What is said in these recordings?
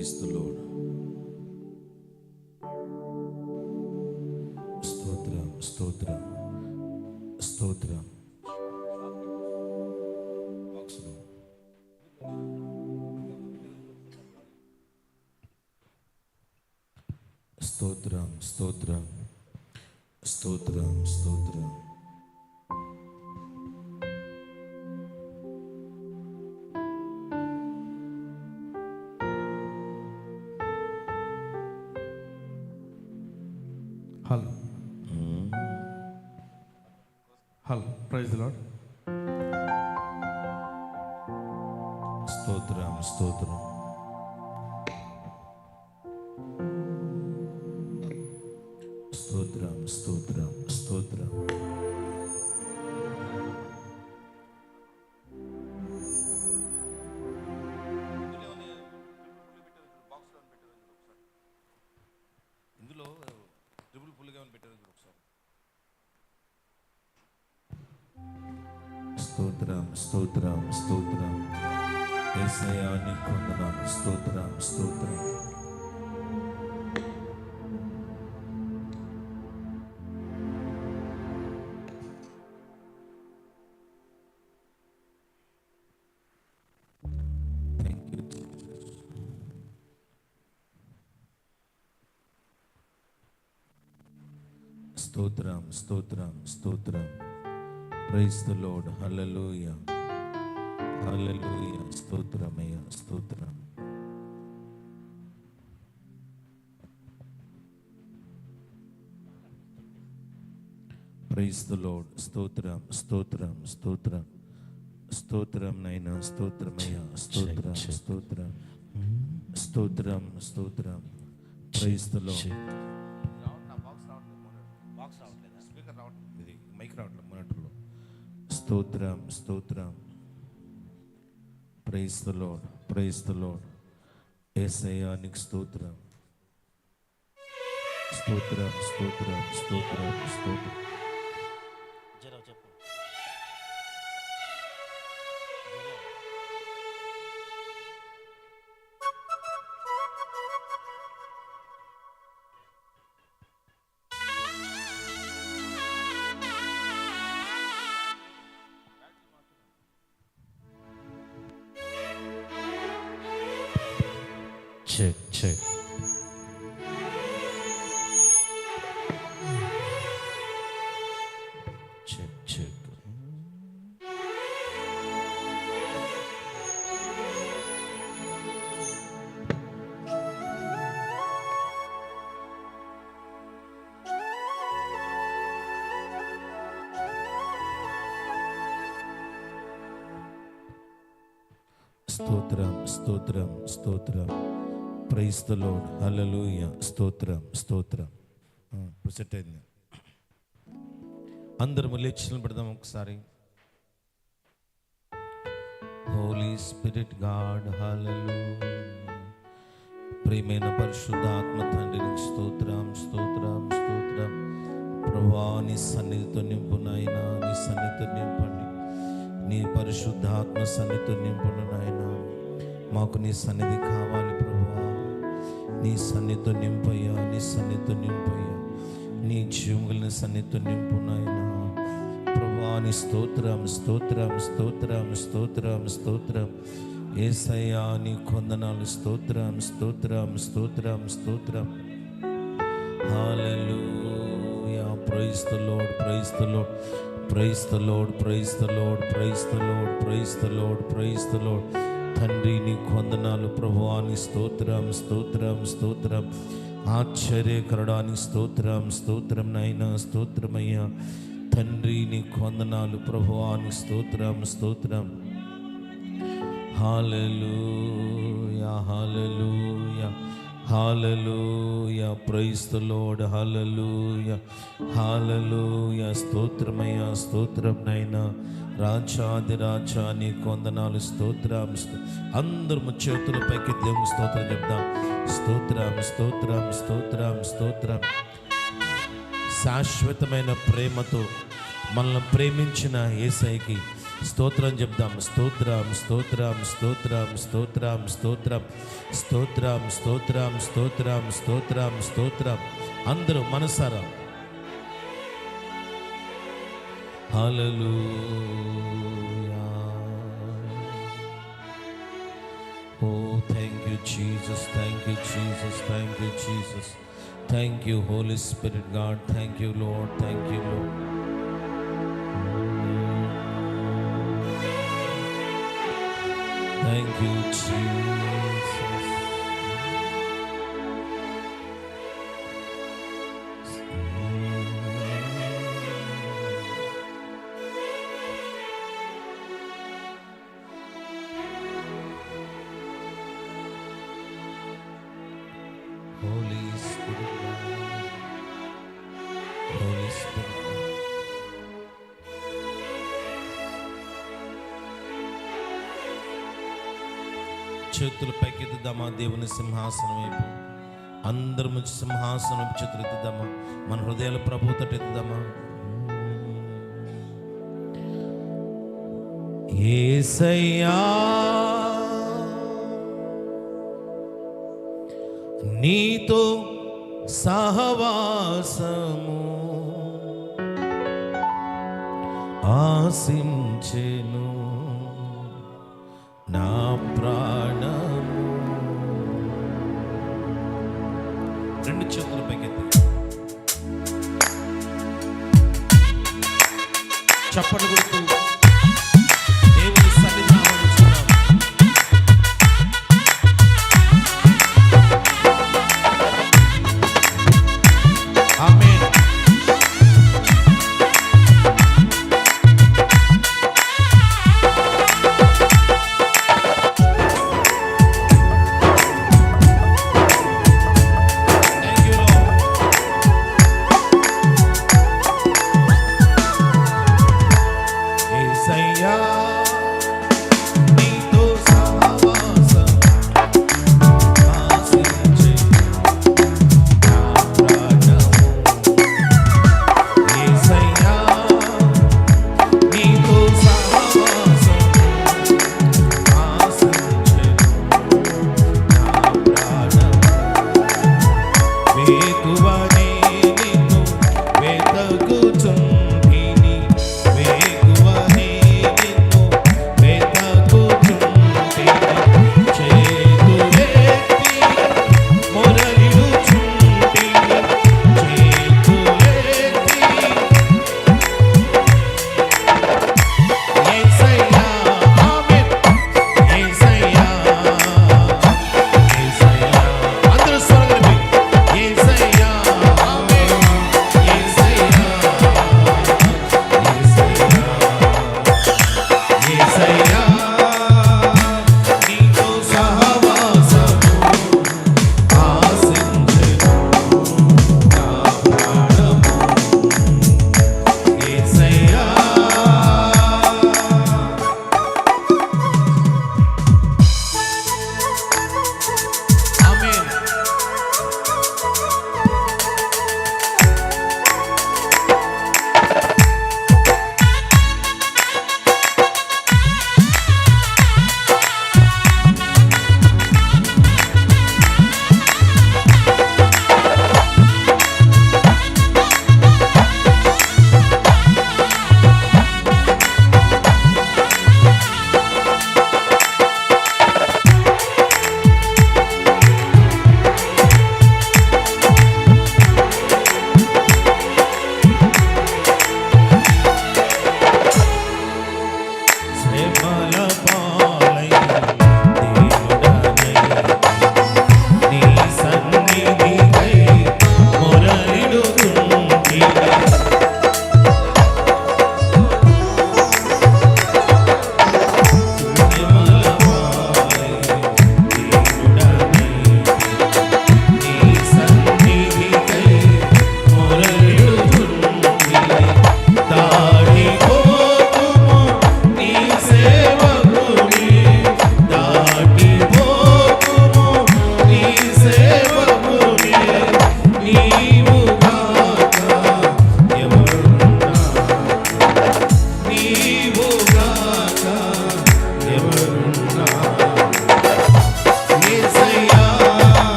Praise the lord స్తోత్రం స్తోత్రం స్తోత్రం. స్తోత్రం స్తోత్రం స్తోత్రం స్తోత్రం. హలో. హలో. ప్రైజ్ లాడ్ స్తోత్రం స్తోత్రం. దేవుని పుల్గా ఏమైనా ఒకసారి. స్తోత్రం స్తోత్రం స్తోత్రం. ఏసయాన్ని నీకు స్తోత్రం స్తోత్రం. స్తోత్రం స్తోత్రం స్తోత్రం praise the lord hallelujah hallelujah స్తోత్రమయ్య స్తోత్రం ప్రైజ్ ద లార్డ్ స్తోత్రం స్తోత్రం స్తోత్రం స్తోత్రం నైనా స్తోత్రమయ్య స్తోత్రం స్తోత్రం స్తోత్రం స్తోత్రం ప్రైజ్ ద లార్డ్ స్తోత్రం స్తోత్రం. ప్రైస్తలో ప్రైస్తలో ఏసయానికి స్తోత్రం. స్తోత్రం స్తోత్రం స్తోత్రం స్తోత్రం. స్తోత్రం స్తోత్రం స్తోత్రం. ప్రైస్తలో ద స్తోత్రం స్తోత్రం. ఇప్పుడు సెట్ అయింది. అందరము లేచిన పెడదాం ఒకసారి. హోలీ స్పిరిట్ గాడ్ హలలు ప్రేమైన పరిశుద్ధాత్మ ఆత్మ స్తోత్రం స్తోత్రం స్తోత్రం. ప్రభా నీ సన్నిధితో నింపు నాయన నీ సన్నిధితో నింపండి. నీ పరిశుద్ధాత్మ సన్నిధితో నింపును నాయన. మాకు నీ సన్నిధి కావాలి ప్రభువా. నీ సన్నిధితో నింపయ్యా నీ సన్నిధితో నింపయ్యా. నీ జీవులని సన్నిధితో నింపు నాయన. ప్రభా నీ స్తోత్రం స్తోత్రం స్తోత్రం స్తోత్రం స్తోత్రం. ఏసయ్యా నీ కొందనాలు స్తోత్రం స్తోత్రం స్తోత్రం స్తోత్రం. Hallelujah. ప్రైస్తులో the praise the lord praise the lord praise the lord praise the lord praise the lord తండ్రి నీకు వందనాలు ప్రభువాని స్తోత్రం స్తోత్రం స్తోత్రం. ఆశ్చర్యకరడాని స్తోత్రం స్తోత్రం నాయన స్తోత్రమయ్యా. తండ్రి నీకు వందనాలు ప్రభువాని స్తోత్రం స్తోత్రం. హాలలు హాలలో hallelujah. Praise the Lord, hallelujah, hallelujah. స్తోత్రం నైనా రాజాది రాజా నీ కొందనాలు స్తోత్రం అందరూ అందరము చేతుల పైకి దేవుని స్తోత్రం చెప్దాం స్తోత్రం స్తోత్రం స్తోత్రం స్తోత్రం శాశ్వతమైన ప్రేమతో మనల్ని ప్రేమించిన ఏసైకి స్తోత్రం చెప్దాం. స్తోత్రం స్తోత్రం స్తోత్రం స్తోత్రం స్తోత్రం. స్తోత్రం స్తోత్రం స్తోత్రం స్తోత్రం స్తోత్రం. అందరూ మనసారా? హలలు ఓ thank you Jesus thank you Jesus thank you Jesus thank you holy spirit god thank you lord thank you lord Thank you, Jesus. Holy చేతులు పైకెత్తుదామా? దేవుని సింహాసనం వైపు. అందరం సింహాసనం వైపు చేతులు ఎత్తుదామా? మన హృదయాల ప్రభు తట్టు ఎత్తుదామా? ఏసయ్యా నీతో సహవాసము ఆశించే চপ্পল গুরুত্ব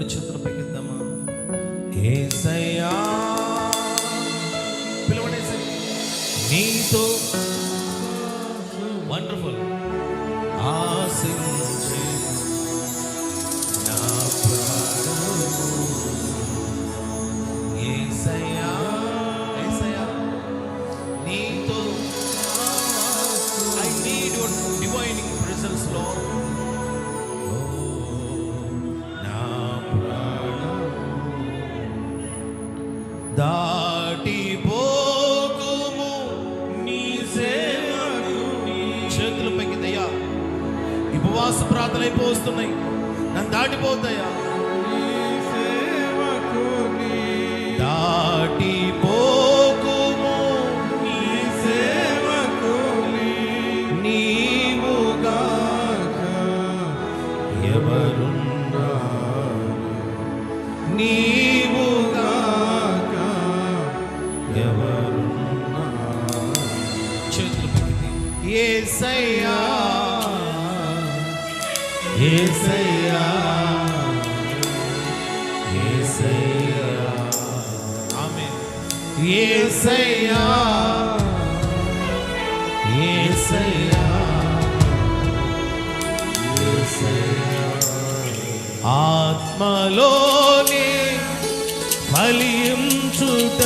రెండు చేతులు పైకిద్దామా ఏసయ్యా పిలవడేసే నీతో వండర్ఫుల్ ఆశ దాటిపోకుము. నీ సేవకుని. చేతుల పైకి ఉపవాస ప్రార్థన అయిపోతున్నాయి. నన్ను దాటిపోతాయా ఏసయ్యా ఏసయ్యా ఏసయ్యా ఆమేన్. ఏసయ్యా ఏసయ్యా ఏసయ్యా ఫలించుట